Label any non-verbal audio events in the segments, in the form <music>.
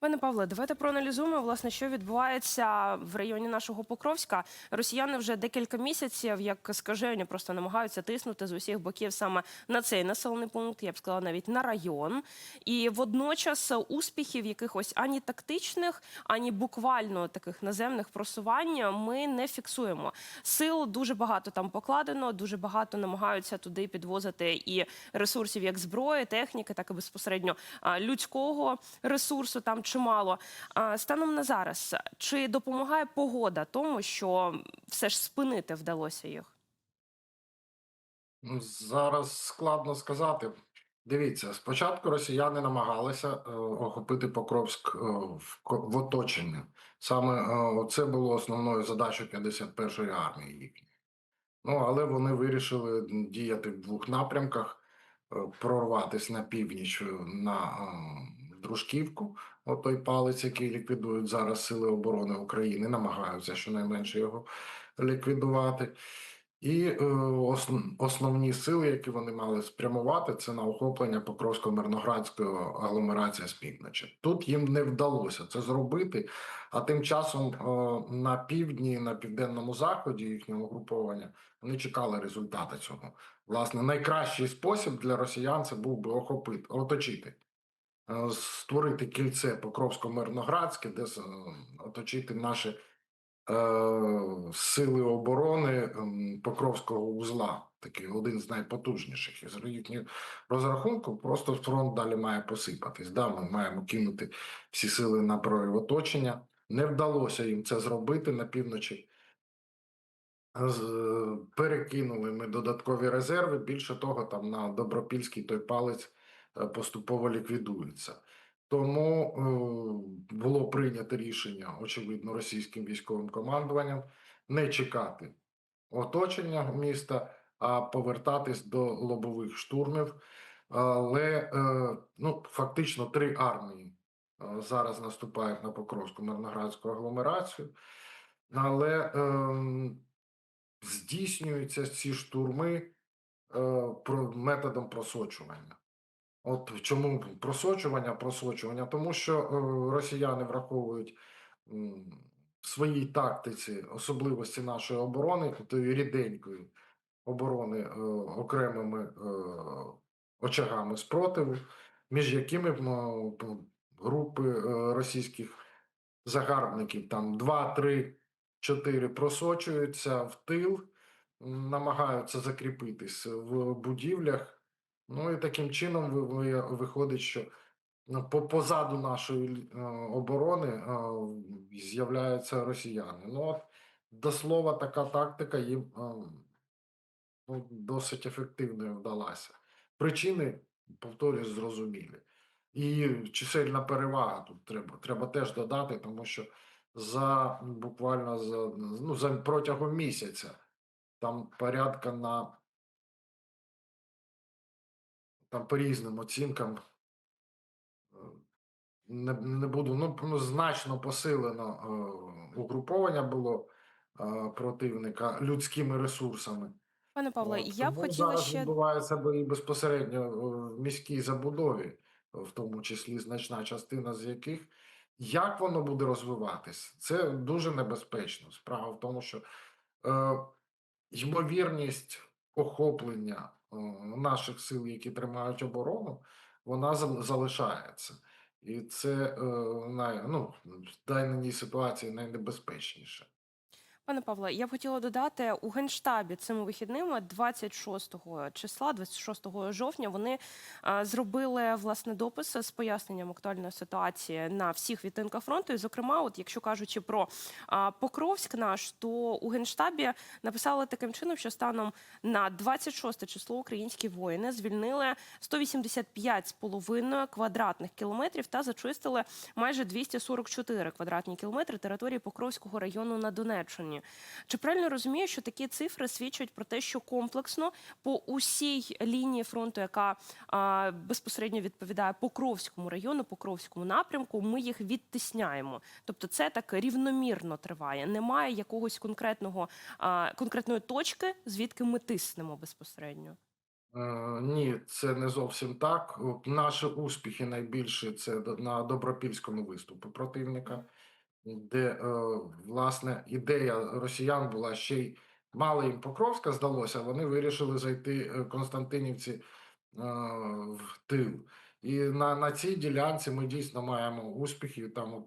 Пане Павле, давайте проаналізуємо, власне, що відбувається в районі нашого Покровська. Росіяни вже декілька місяців, як скажені, просто намагаються тиснути з усіх боків саме на цей населений пункт, я б сказала, навіть на район. І водночас успіхів якихось ані тактичних, ані буквально таких наземних просувань ми не фіксуємо. Сил дуже багато там покладено, дуже багато намагаються туди підвозити і ресурсів, як зброї, техніки, так і безпосередньо людського ресурсу там чимало. Станом на зараз, чи допомагає погода тому, що все ж спинити вдалося їх? Ну, Зараз складно сказати. Дивіться, спочатку росіяни намагалися е, охопити Покровськ е, в, оточенні. Саме е, це було основною задачею 51-ї армії їхньої. Ну, але вони вирішили діяти в двох напрямках: прорватися на північ на Дружківку, от той палець, який ліквідують зараз Сили оборони України, намагаються щонайменше його ліквідувати. І е, основні сили, які вони мали спрямувати, це на охоплення Покровсько-Мирноградської агломерації з півночі. Тут їм не вдалося це зробити. А тим часом е, на півдні, на південному заході їхнього угруповання вони чекали результати цього. Власне, найкращий спосіб для росіян це був би охопити, оточити, створити кільце Покровсько-Мирноградське, де е, оточити наші е, сили оборони ем, Покровського узла, такий один з найпотужніших із їхніх розрахунків. Просто фронт далі має посипатись. Да, ми маємо кинути всі сили на прорив оточення. Не вдалося їм це зробити на півночі. Перекинули ми додаткові резерви. Більше того, там на Добропільський той палець е, поступово ліквідується. Тому е, було прийнято рішення, очевидно, російським військовим командуванням не чекати оточення міста, а повертатись до лобових штурмів. Але е, ну, фактично три армії е, зараз наступають на Покровську Мирноградську агломерацію, але ем, здійснюються ці штурми е, методом просочування. От чому просочування, просочування? Тому що е, росіяни враховують в своїй тактиці особливості нашої оборони, тої ріденької оборони е, окремими е, очагами спротиву, між якими групи російських загарбників там 2, 3, 4 просочуються в тил, намагаються закріпитись в будівлях. Ну і таким чином ви- ви- виходить, що ну, по позаду нашої е, оборони е, з'являються росіяни. Ну от до слова, така тактика їм е, ну, досить ефективною вдалася. Причини, повторюсь, зрозумілі. І чисельна перевага тут треба, треба теж додати, тому що за буквально за, ну, за протягом місяця там порядка на там по різним оцінкам е, не, не буду, ну, ну значно посилено е, угруповання було е, противника людськими ресурсами. Пане Павле, От, я б хотіла зараз ще відбувається і безпосередньо е, в міській забудові, в тому числі значна частина з яких. Як воно буде розвиватись, це дуже небезпечно. Справа в тому, що е, ймовірність охоплення наших сил, які тримають оборону, вона зал- залишається. І це е, най, ну, в даній ситуації найнебезпечніше. Пане Павле, я б хотіла додати у генштабі цими вихідними 26 числа, 26 жовтня, вони зробили власне допис з поясненням актуальної ситуації на всіх відтинках фронту. І, зокрема, от якщо кажучи про Покровськ наш, то у генштабі написали таким чином, що станом на 26 число українські воїни звільнили 185,5 квадратних кілометрів та зачистили майже 244 квадратні кілометри території Покровського району на Донеччині. Чи правильно розумію, що такі цифри свідчать про те, що комплексно по усій лінії фронту, яка а, безпосередньо відповідає Покровському району, Покровському напрямку, ми їх відтисняємо. Тобто це так рівномірно триває. Немає якогось конкретного а, конкретної точки, звідки ми тиснемо безпосередньо. Е, Ні, це не зовсім так. Наші успіхи найбільші це на добропільському виступу противника, де е, власне ідея росіян була ще й мало їм Покровська здалося. Вони вирішили зайти е, Константинівці е, в тил. І на, на цій ділянці ми дійсно маємо успіхи. Там,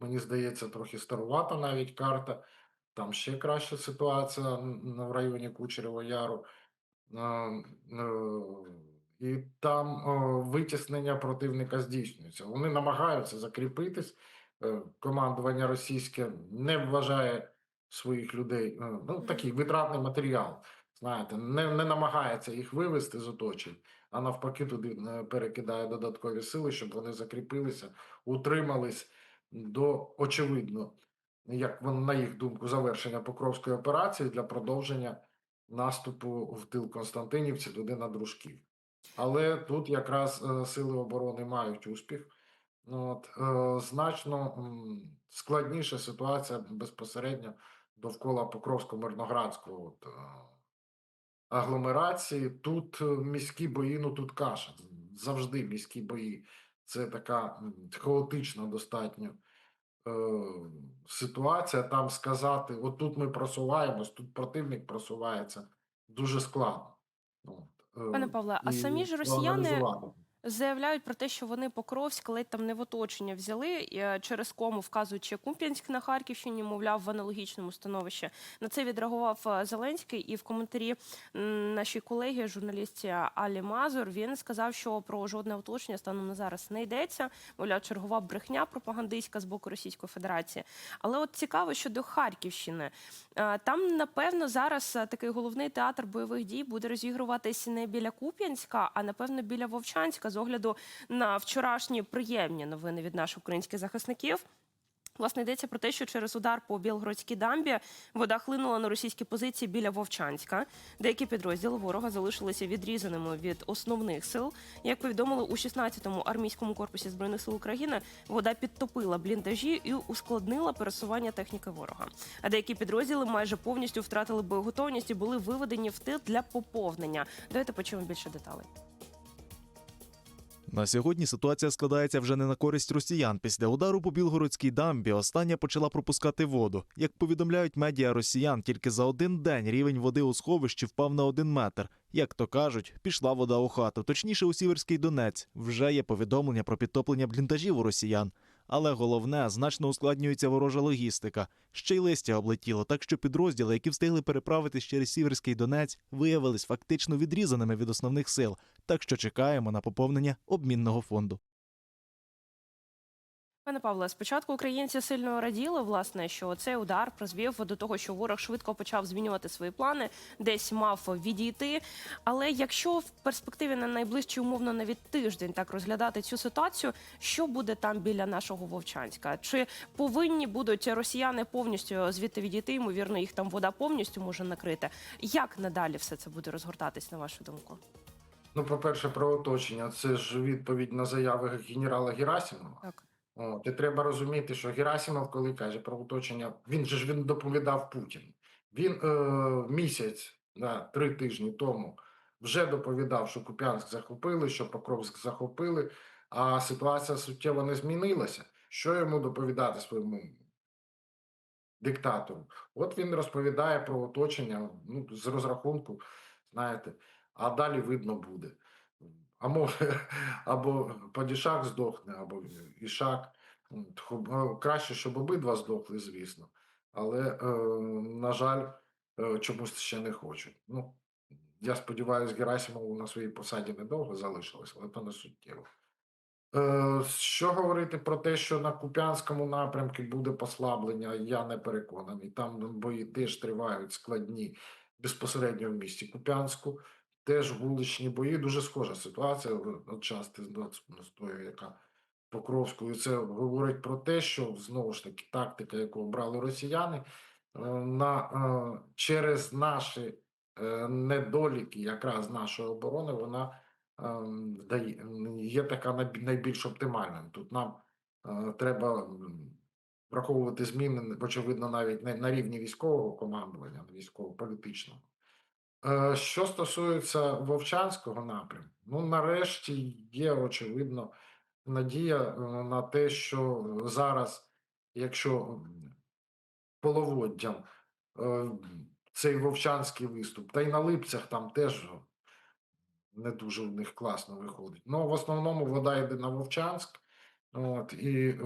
мені здається, трохи старувата навіть карта. Там ще краща ситуація в районі Кучерєво Яру. І там витіснення противника здійснюється. Вони намагаються закріпитись. Е, Командування російське не вважає своїх людей. е, Ну, такий витратний матеріал. Знаєте, не, не намагається їх вивести з оточень, а навпаки, туди е, перекидає додаткові сили, щоб вони закріпилися, утримались до очевидно, як на їх думку, завершення Покровської операції для продовження наступу в тил Константинівці туди на дружків. Але тут якраз сили оборони мають успіх. Ну, От, е, значно складніша ситуація безпосередньо довкола Покровсько-Мирноградського е, агломерації. Тут е, міські бої, ну тут каша. Завжди міські бої. Це така хаотична достатньо е, ситуація. Там сказати, от тут ми просуваємось, тут противник просувається дуже складно. От, е, Пане Павле, а самі ж росіяни. Заявляють про те, що вони Покровськ ледь там не в оточення взяли е, через кому вказуючи Куп'янськ на Харківщині, мовляв, в аналогічному становищі. На це відреагував е, Зеленський, і в коментарі нашій колеги, журналістці Алі Мазур, він сказав, що про жодне оточення станом на зараз не йдеться. Мовляв, чергова брехня пропагандистська з боку Російської Федерації. Але от цікаво щодо Харківщини. Е, Там, напевно, зараз такий головний театр бойових дій буде розігруватись не біля Куп'янська, а напевно біля Вовчанська з огляду на вчорашні приємні новини від наших українських захисників. Власне, йдеться про те, що через удар по Білгородській дамбі вода хлинула на російські позиції біля Вовчанська. Деякі підрозділи ворога залишилися відрізаними від основних сил. Як повідомили у 16-му армійському корпусі збройних сил України, вода підтопила бліндажі і ускладнила пересування техніки ворога. А деякі підрозділи майже повністю втратили боєготовність і були виведені в тил для поповнення. Давайте почуємо більше деталей. На сьогодні ситуація складається вже не на користь росіян. Після удару по Білгородській дамбі остання почала пропускати воду. Як повідомляють медіа росіян, тільки за один день рівень води у сховищі впав на один метр. Як то кажуть, пішла вода у хату. Точніше, у Сіверський Донець. Вже є повідомлення про підтоплення бліндажів у росіян. Але головне, значно ускладнюється ворожа логістика. Ще й листя облетіло, так що підрозділи, які встигли переправитись через Сіверський Донець, виявились фактично відрізаними від основних сил. Так що чекаємо на поповнення обмінного фонду. Пане Павле, спочатку українці сильно раділи, власне, що цей удар призвів до того, що ворог швидко почав змінювати свої плани, десь мав відійти. Але якщо в перспективі на найближчий умовно навіть тиждень так розглядати цю ситуацію, що буде там біля нашого Вовчанська? Чи повинні будуть росіяни повністю звідти відійти? Ймовірно, їх там вода повністю може накрити. Як надалі все це буде розгортатись, на вашу думку? Ну, по-перше, про оточення. Це ж відповідь на заяви генерала Герасимова. Так. От, і треба розуміти, що Герасимов, коли каже про оточення, він же ж він доповідав Путіну. Він е, місяць, да, три тижні тому вже доповідав, що Куп'янськ захопили, що Покровськ захопили, а ситуація суттєво не змінилася. Що йому доповідати своєму диктатору? От він розповідає про оточення ну, з розрахунку, знаєте, а далі видно буде. А може, <laughs> або Падішак здохне, або Ішак. Краще, щоб обидва здохли, звісно. Але, е, на жаль, е, чомусь ще не хочуть. Ну, я сподіваюся, Герасимову на своїй посаді недовго залишилось, але то не суттєво. Е, Що говорити про те, що на Куп'янському напрямку буде послаблення, я не переконаний. Там бої теж тривають складні безпосередньо в місті Куп'янську. Теж вуличні бої, дуже схожа ситуація часто з тою, яка Покровською. Це говорить про те, що знову ж таки тактика, яку обрали росіяни, е, на, е, через наші е, недоліки, якраз нашої оборони, вона є така найбільш оптимальною. Тут нам треба враховувати зміни, очевидно, навіть на рівні військового командування, військово-політичного. Е, Що стосується Вовчанського напрямку, ну нарешті є очевидно надія е, на те, що зараз, якщо половоддям е, цей вовчанський виступ, та й на липцях там теж не дуже в них класно виходить. Ну, в основному вода йде на Вовчанськ, от, і е,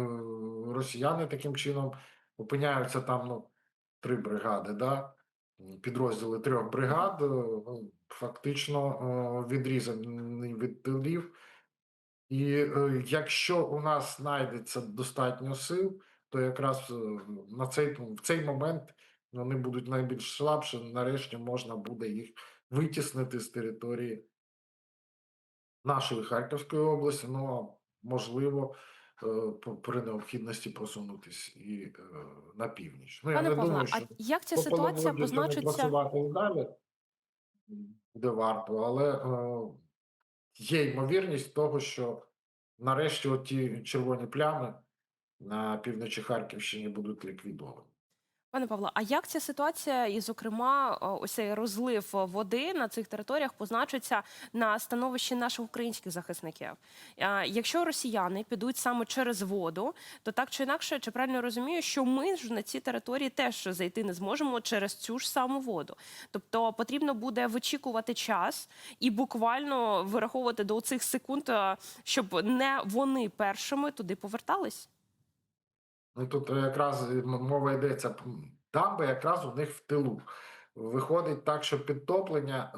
росіяни таким чином опиняються там, ну, три бригади, да? Підрозділи трьох бригад, е, фактично е, відрізані від тилів. І е, якщо у нас знайдеться достатньо сил, то якраз на цей, в цей момент вони будуть найбільш слабші, нарешті можна буде їх витіснити з території нашої Харківської області, ну а можливо, при необхідності просунутись і е, на північ. Ну, я Пане не Павло, думаю, а як ця ситуація позначиться? далі буде варто, але е, є ймовірність того, що нарешті ті червоні плями на півночі Харківщини будуть ліквідовані. Пане Павло, а як ця ситуація, і, зокрема, ось цей розлив води на цих територіях позначиться на становищі наших українських захисників? Якщо росіяни підуть саме через воду, то так чи інакше, чи правильно розумію, що ми ж на ці території теж зайти не зможемо через цю ж саму воду. Тобто потрібно буде вичікувати час і буквально вираховувати до цих секунд, щоб не вони першими туди повертались. Ну тут якраз мова йдеться дамби якраз у них в тилу. Виходить так, що підтоплення,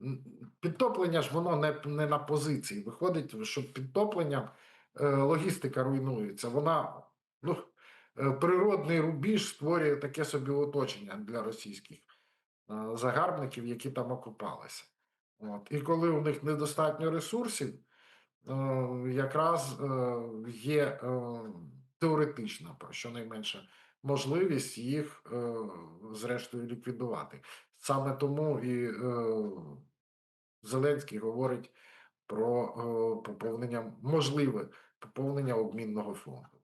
е, підтоплення ж воно не, не на позиції. Виходить, що підтопленням е, логістика руйнується. Вона ну, е, природний рубіж створює таке собі оточення для російських е, загарбників, які там окупалися. От. І коли у них недостатньо ресурсів, е, якраз е, є е, теоретична, про щонайменше, можливість їх е, зрештою ліквідувати. Саме тому і е, Зеленський говорить про е, поповнення, можливе поповнення обмінного фонду.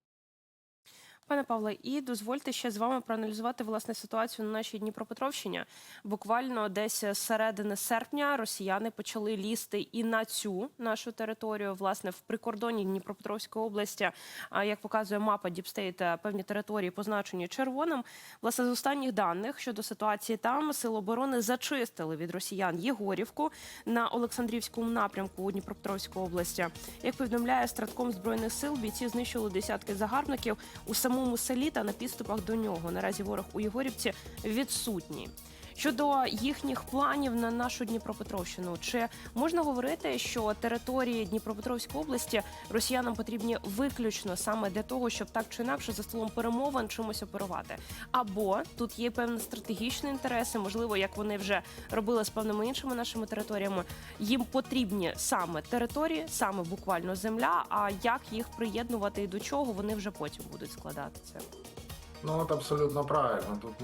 Пане Павле, і дозвольте ще з вами проаналізувати власне ситуацію на нашій Дніпропетровщині. Буквально десь з середини серпня росіяни почали лізти і на цю нашу територію, власне, в прикордонні Дніпропетровської області. А як показує мапа Діпстейт, певні території позначені червоним. Власне, з останніх даних щодо ситуації там сили оборони зачистили від росіян Єгорівку на Олександрівському напрямку у Дніпропетровській області. Як повідомляє стратком збройних сил, бійці знищили десятки загарбників у самому селі та на підступах до нього. Наразі ворог у Єгорівці відсутній. Щодо їхніх планів на нашу Дніпропетровщину, чи можна говорити, що території Дніпропетровської області росіянам потрібні виключно саме для того, щоб так чи інакше за столом перемовин чимось оперувати? Або тут є певні стратегічні інтереси, можливо, як вони вже робили з певними іншими нашими територіями. Їм потрібні саме території, саме буквально земля. А як їх приєднувати і до чого вони вже потім будуть складати це? Ну, от абсолютно правильно. Тут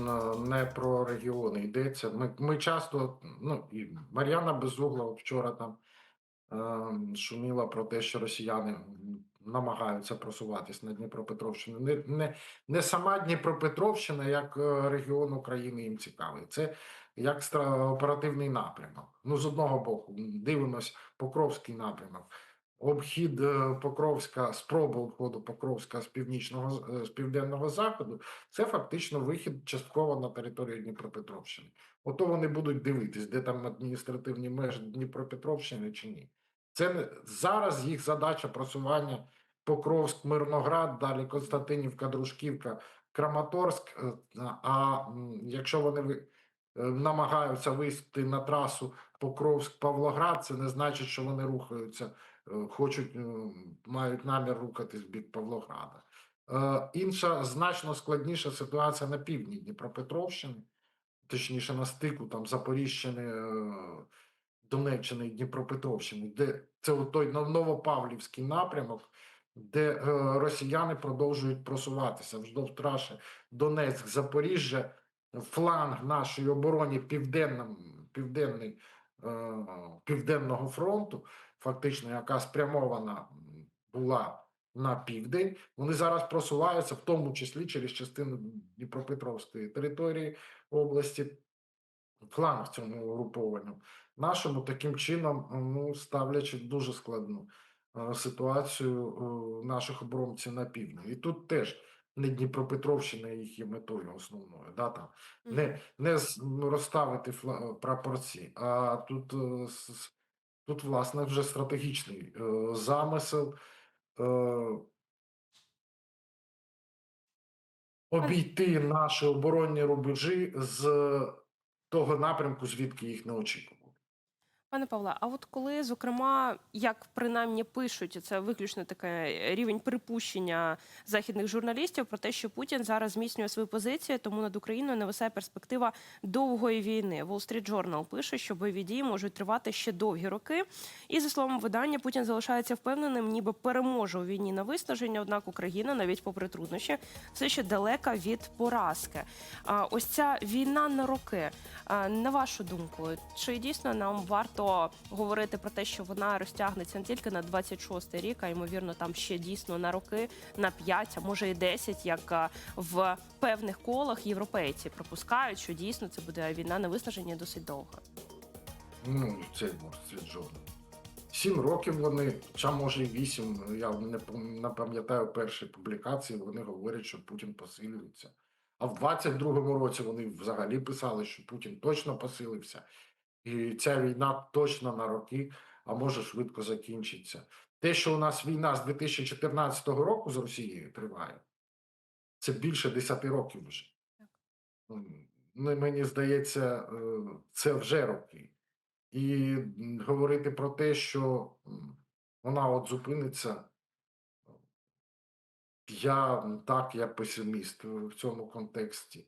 не про регіони йдеться. Ми, ми часто, ну і Мар'яна Безугла вчора там е, шуміла про те, що росіяни намагаються просуватись на Дніпропетровщину. Не, не, не сама Дніпропетровщина, як е, регіон України їм цікавий. Це як оперативний напрямок. Ну, з одного боку, дивимось Покровський напрямок. Обхід е, Покровська, спроба обходу Покровська з північного з- е, південного заходу це фактично вихід частково на територію Дніпропетровщини. Ото вони будуть дивитись, де там адміністративні межі Дніпропетровщини чи ні. Це зараз їх задача просування Покровськ, Мирноград, далі Константинівка, Дружківка, Краматорськ. Е, А якщо вони намагаються вийти на трасу Покровськ-Павлоград, це не значить, що вони рухаються, хочуть, е, мають намір рухатись в бік Павлограда. Е, Інша значно складніша ситуація на півдні Дніпропетровщини, точніше на стику там Запоріжщини, е, Донеччини і Дніпропетровщини, де це той Новопавлівський напрямок, де е, росіяни продовжують просуватися вздовж траші Донецьк, Запоріжжя, фланг нашої оборони південний, е, Південного фронту, фактично, яка спрямована була на південь. Вони зараз просуваються, в тому числі через частину Дніпропетровської території області. фланг цьому угрупованню. Нашому таким чином ну, ставлячи дуже складну е, ситуацію е, наших оборонців на півдні. І тут теж не Дніпропетровщина їх є метою основною. Да, там. Не, не розставити фла- прапорці, а тут, е, тут власне вже стратегічний е, замисел. Е, обійти наші оборонні рубежі з того напрямку, звідки їх не очікували. Пане Павле, а от коли, зокрема, як принаймні пишуть, це виключно таке рівень припущення західних журналістів про те, що Путін зараз зміцнює свої позиції, тому над Україною нависає перспектива довгої війни. Wall Street Journal пише, що бойові дії можуть тривати ще довгі роки. І за словами видання, Путін залишається впевненим, ніби переможе у війні на виснаження. Однак Україна, навіть попри труднощі, все ще далека від поразки. А ось ця війна на роки. На вашу думку, чи дійсно нам варто говорити про те, що вона розтягнеться не тільки на 26-й рік, а ймовірно, там ще дійсно на роки, на 5, а може і 10, як в певних колах європейці припускають, що дійсно це буде війна на виснаження досить довго. Ну, це світ жоден. Сім років вони, чи може і вісім, я не не пам'ятаю перші публікації, вони говорять, що Путін посилюється. А в 22-му році вони взагалі писали, що Путін точно посилився. І ця війна точно на роки, а може швидко закінчиться. Те, що у нас війна з 2014 року з Росією триває, це більше 10 років вже. Ну, мені здається, е, це вже роки. І говорити про те, що вона от зупиниться, я так, я песиміст в цьому контексті.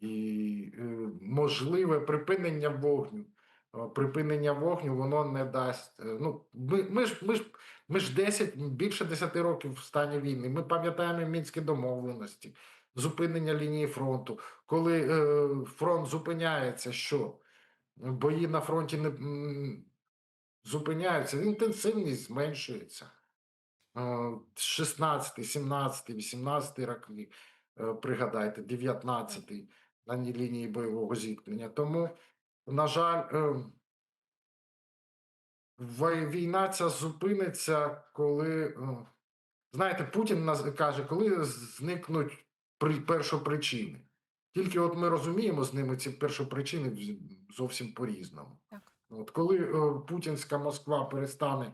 І е, можливе припинення вогню. Е, Припинення вогню воно не дасть. е, Ну, ми, ми, ж, ми, ж, ми ж 10, більше 10 років в стані війни. Ми пам'ятаємо мінські домовленості, зупинення лінії фронту. Коли е, фронт зупиняється, що бої на фронті не зупиняються, інтенсивність зменшується. Е, 16, 17, 18 роки, пригадайте, 19 на лінії бойового зіткнення. Тому, на жаль, е, війна ця зупиниться, коли, е, знаєте, Путін каже, коли зникнуть при- першопричини. Тільки от ми розуміємо з ними ці першопричини зовсім по-різному. От коли е, путінська Москва перестане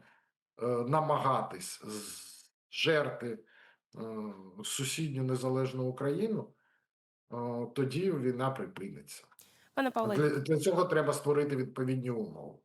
е, намагатись жерти е, сусідню незалежну Україну, е, тоді війна припиниться. Пане Павле, Для, для цього треба створити відповідні умови.